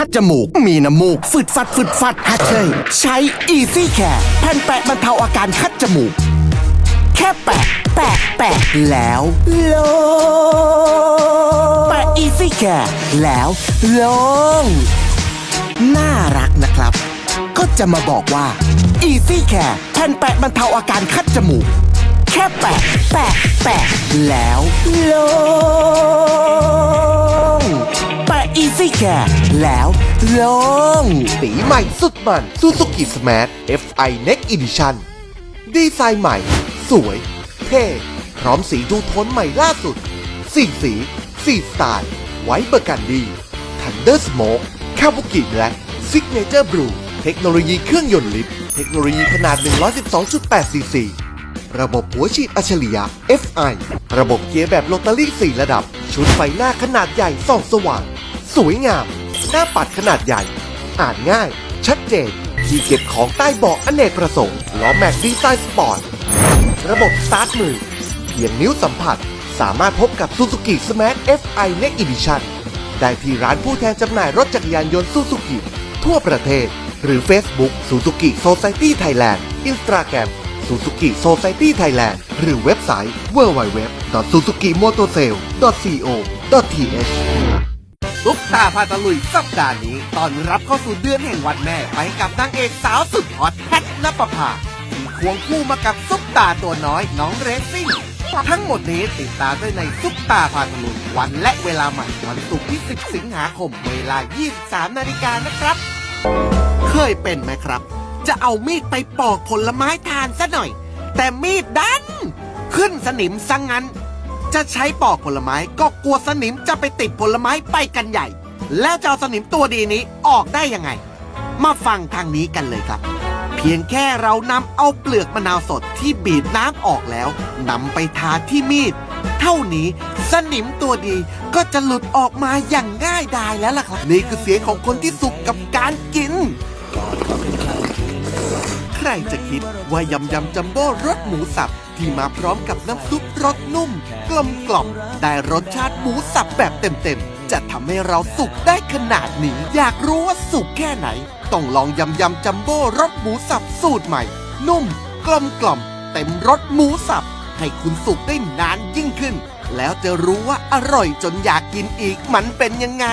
คัดจมูก มีน้ำมูกฝึดฟัดฝึดฟัดฮัเชยใช้ Easy Care แผ่นแปะบรรเทาอาการคัดจมูก แค่แปะ แปะ แปะ แล้วโลงแปะ Easy Care แล้วโลงน่ารักนะครับ ก็จะมาบอกว่า Easy Care แผ่นแปะบรรเทาอาการคัดจมูก แค่แปะ แปะ แปะ แล้วโลงแปะ Easy Care แล้วล่งสีใหม่สุดมัน Suzuki Smart FI Next Edition ดีไซน์ใหม่ สวย เท่ พร้อมสีดูโทนใหม่ล่าสุดสี่สีสี่สไตล์ไว้เบอร์กันดี Thunder Smoke คาบุกิแล็ก Signature Blue เทคโนโลยีเครื่องยนต์ลิฟต์เทคโนโลยีขนาด 112.8ซีซีระบบหัวฉีดอัจฉริยะ FI ระบบเกียร์แบบโรตารี่ 4 ระดับ ชุดไฟหน้าขนาดใหญ่ส่องสว่าง สวยงาม หน้าปัดขนาดใหญ่ อ่านง่าย ชัดเจน ที่เก็บของใต้เบาะอเนกประสงค์ล้อแม็กดีไซน์สปอร์ต ระบบสตาร์ทมือ เพียงนิ้วสัมผัส สามารถพบกับ Suzuki Smart FI Next Edition ได้ที่ร้านผู้แทนจำหน่ายรถจักรยานยนต์ Suzuki ทั่วประเทศ หรือ Facebook Suzuki Society Thailand Instagram Suzuki Society Thailand หรือเว็บไซต์ www.suzukimotorsale.co.th ซุปตาพาตะลุยสัปดาห์นี้ตอนรับเข้าสู่เดือนแห่งวันแม่ไปกับนางเอกสาวสุดฮอตแพทนปภาที่ควงคู่มากับซุปตาตัวน้อยน้องเรซซิ่งทั้งหมดนี้ติดตามได้ในซุปตาพาตะลุยวันและเวลาใหม่วันศุกร์ที่ 10 สิงหาคมเวลา 23 นาฬิกานะครับ เคยเป็นไหมครับ จะเอามีดไปปอกผลไม้ทานซะหน่อย แต่มีดดัน ขึ้นสนิมซะงงั้น จะใช้ปอกผลไม้ก็กลัวสนิมจะไปติดผลไม้ไปกันใหญ่ แล้วจะเอาสนิมตัวดีนี้ออกได้ยังไง มาฟังทางนี้กันเลยครับ เพียงแค่เรานำเอาเปลือกมะนาวสดที่บีบน้ำออกแล้วนำไปทาที่มีด เท่านี้สนิมตัวดีก็จะหลุดออกมาอย่างง่ายดายแล้วล่ะครับ นี่คือเสียงของคนที่สุขกับการกินใค รจะคิดว่ายำยำจัมโบ้รสหมูสับที่มาพร้อมกับน้ำซุปรสนุ่ม กลมกล่อมได้รสชาติหมูสับแบบเต็มๆ จะทำให้เราสุกได้ขนาดนี้ อยากรู้ว่าสุกแค่ไหน ต้องลองยำยำจัมโบ้รสหมูสับสูตรใหม่ นุ่ม กลมกล่อม เต็มรสหมูสับ ให้คุณสุกได้นานยิ่งขึ้น แล้วจะรู้ว่าอร่อยจนอยากกินอีกมันเป็นยังไง